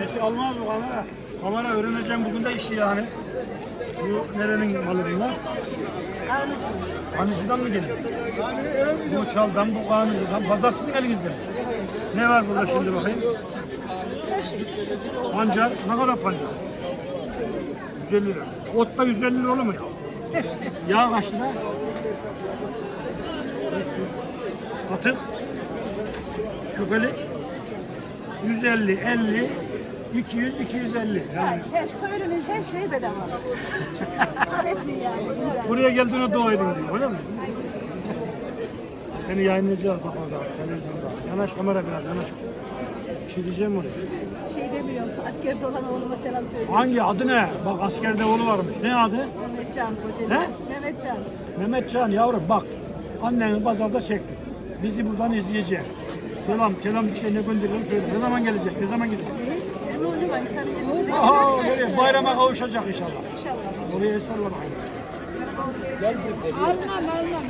Sesi almaz bu kamera. Kamera öğreneceğim bugün de işi yani. Bu nerenin malı bunlar? Kanıcıdan mı geliyor? Bu çaldan, bu kanıcıdan. Pazar sizin elinizde? Ne var burada şimdi bakayım? Pancar, ne kadar pancar? 150 lira. Otta 150 lira olur mu ya? Yağ kaç lira? 400. Atık. Köpelik. 150, 50, 200, 250. Yani Her, köylünün her şeyi bedava. Etmiyor yani. güzel. buraya geldiğine dua edin diyor. Öyle mi? Seni yayınlayacağız bak orada televizyonda. Yanaş kamera biraz yanaş. Bir şey diyeceğim oraya. Şey demiyorum. Askerde olan oğluma selam söylüyorum. Hangi adı ne? Bak askerde oğlu varmış. Ne adı? Mehmetcan Kocaeli. Ne? Mehmetcan. Mehmetcan yavrum bak. Anneni pazarda çekti. Bizi buradan izleyecek. Selam, selam bir şey ne gönderiyorum söyle. Ne zaman gelecek? Ne zaman gidecek? Eminim ben sana yemin Aha, nereye? Bayrama kavuşacak inşallah. İnşallah. Oraya bakayım. Almam almam.